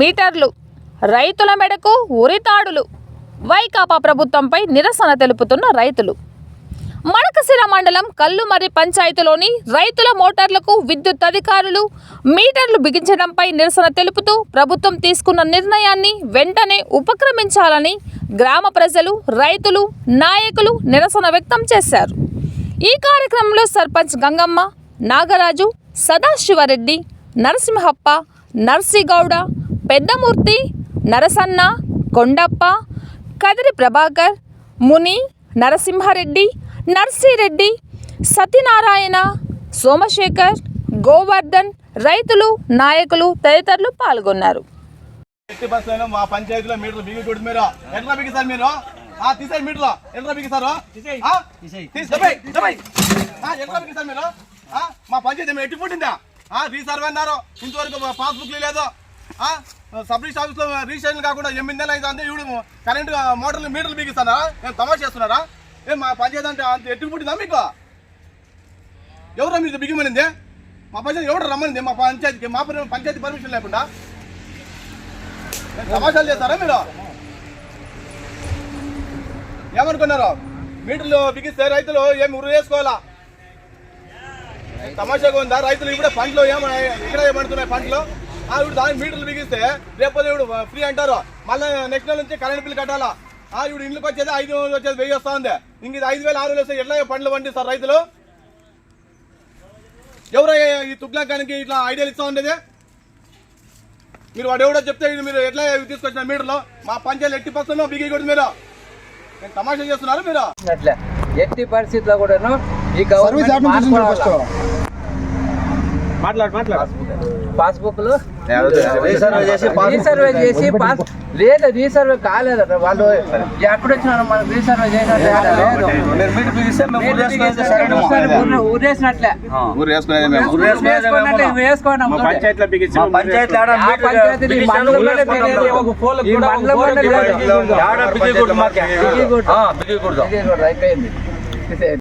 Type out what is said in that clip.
మీటర్లు రైతుల మెడకు ఉరితాడులు. వైకాపా ప్రభుత్వంపై నిరసన తెలుపుతున్న రైతులు. మడకశిర మండలం కల్లుమర్రి పంచాయతీలోని రైతుల మోటార్లకు విద్యుత్ అధికారులు మీటర్లు బిగించడంపై నిరసన తెలుపుతూ ప్రభుత్వం తీసుకున్న నిర్ణయాన్ని వెంటనే ఉపక్రమించాలని గ్రామ ప్రజలు రైతులు నాయకులు నిరసన వ్యక్తం చేశారు. ఈ కార్యక్రమంలో సర్పంచ్ గంగమ్మ నాగరాజు సదాశివరెడ్డి నరసింహప్ప నర్సిగౌడ పెద్దమూర్తి నరసన్న కొండప్ప కదిరి ప్రభాకర్ ముని నరసింహారెడ్డి నర్సిరెడ్డి సత్యనారాయణ సోమశేఖర్ గోవర్ధన్ రైతులు నాయకులు తదితరులు పాల్గొన్నారు. మా పంచాయతీలో మీటర్లు బిగి కొడుతు మీరు. ఎట్లా బిగిస్తారు మీరు? ఆ తీసే మీటర్లు. ఎట్లా బిగిస్తారు? ఎట్లా మీరు? మా పంచాయతీ ఎట్టి పుట్టిందా? ఆ రీసర్వే అన్నారు. ఇంతవరకు పాస్బుక్ లేదు. సబ్ రిజిస్టర్ ఆఫీస్లో రిజిస్ట్రేషన్ కాకుండా ఎనిమిది నెలలు అయితే అంతే ఇప్పుడు కరెంట్ మోటార్లు మీటర్లు బిగిస్తారా ఏం తమాషా చేస్తున్నారా? ఏం మా పంచాయతీ అంటే అంత ఎట్టి పుట్టిందా మీకు? ఎవరు మీకు బిగిమనింది మా పంచాయతీ ఎవరు రమ్మనింది? మా పంచాయతీకి మా పంచాయతీ పర్మిషన్ లేకుండా? తమాషాలు చేస్తారా మీరు? ఏమనుకున్నారు? మీటర్లు బిగిస్తే రైతులు ఏమి ఉరు వేసుకోవాలా? తమాషాగా ఉందా? రైతులు ఇప్పుడే పంటలు ఏమ ఇక్కడ ఏమంటున్నాయి పంటలు ఇప్పుడు దానికి మీటర్లు బిగిస్తే రేపు ఇప్పుడు ఫ్రీ అంటారు. మళ్ళీ నెక్స్ట్ నెల నుంచి కరెంట్ బిల్ కట్టాలా? ఆ ఇప్పుడు ఇంట్లోకి వచ్చేది ఐదు వందలు వచ్చేది వెయ్యి వస్తా ఉంది ఇంక ఇది ఐదు వేలు ఆరు వేలు వస్తే ఎట్లా పంటలు పండిస్తారు రైతులు? ఎవరయ్యా ఈ తుగ్లాకానికి ఇట్లా ఐడియాలు ఇస్తా ఉండేది? మీరు వాడు ఎవడో చెప్తే ఇది మీరు ఎట్లా తీసుకొచ్చిన మీటర్లో? మా పంచాయతీ ఎట్టి పర్సెంట్ బిగి కొడుతుంది మీరు. నేను తమాషా చేస్తున్నారు మీరు? ఎట్టి పరిస్థితుల్లో కూడాను ఈ నుంచి చూసిండ్రు ఫస్ట్ పాస్బుక్లు రీసర్వే చేసి రీసర్వే చేసి పాస్ లేదు రీసర్వే కాలేదట వాళ్ళు ఎక్కడ వచ్చినారు మనకు రీసర్వే చేసినట్టు ఊరేసినట్లే. పంచాయతీ అయిపోయింది.